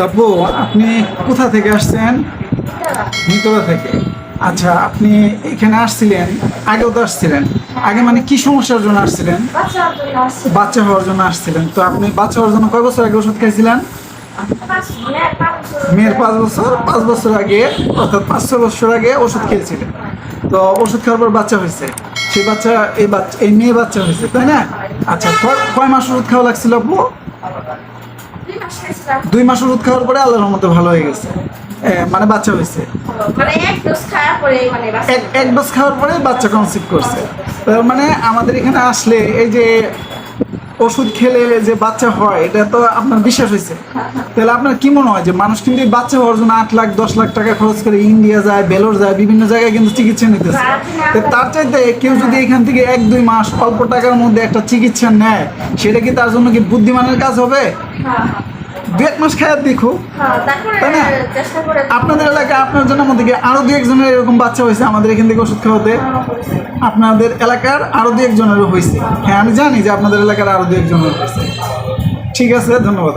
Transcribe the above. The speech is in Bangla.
আপু আপনি কোথা থেকে আসছেন? নিতলা থেকে। আচ্ছা আপনি এখানে আসছিলেন, আগেও তো আসছিলেন। আগে মানে কি সমস্যার জন্য আসছিলেন? বাচ্চা হওয়ার জন্য আসছিলেন। তো আপনি বাচ্চা হওয়ার জন্য কয় বছর আগে ওষুধ খাইছিলেন? মেয়ের পাঁচ বছর পাঁচ বছর আগে, অর্থাৎ পাঁচ, ছয় বছর আগে ওষুধ খেয়েছিলেন। তো ওষুধ খাওয়ার পর বাচ্চা হয়েছে। সেই বাচ্চা, এই বাচ্চা, এই মেয়ে বাচ্চা হয়েছে, তাই না? আচ্ছা কয় মাস ওষুধ খাওয়া লাগছিল আপু? দুই মাস ওষুধ খাওয়ার পরে আল্লাহর মতো ভালো হয়ে গেছে। মানে বাচ্চা হয়েছে। মানে এক ডোজ খাওয়ার পরে মানে বাচ্চা খাওয়ার পরে বাচ্চা কনসিভ করছে। মানে আমাদের এখানে আসলে এই যে ওষুধ খেলে যে বাচ্চা হয় এটা তো আপনার বিশ্বাস হয়েছে। তাহলে আপনার কি মনে হয় যে মানুষ কিন্তু বাচ্চা হওয়ার জন্য আট লাখ দশ লাখ টাকা খরচ করে ইন্ডিয়া যায় বেলোর যায় বিভিন্ন জায়গায় কিন্তু চিকিৎসা নিতেছে। তার চাইতে কেউ যদি এখান থেকে এক দুই মাস অল্প টাকার মধ্যে একটা চিকিৎসা নেয় সেটা কি তার জন্য কি বুদ্ধিমানের কাজ হবে? দু এক মাস খায়াত দেখো। হ্যাঁ তাই না? আপনাদের এলাকায় আপনার জন্য মধ্যে আরও আরও দু একজনের এরকম বাচ্চা হয়েছে? আমাদের এখান থেকে ওষুধ খাওয়াতে। আপনাদের এলাকার আরও দু একজনেরও হয়েছে। হ্যাঁ আমি জানি যে আপনাদের এলাকার আরও দু একজনের হয়েছে। ঠিক আছে ধন্যবাদ।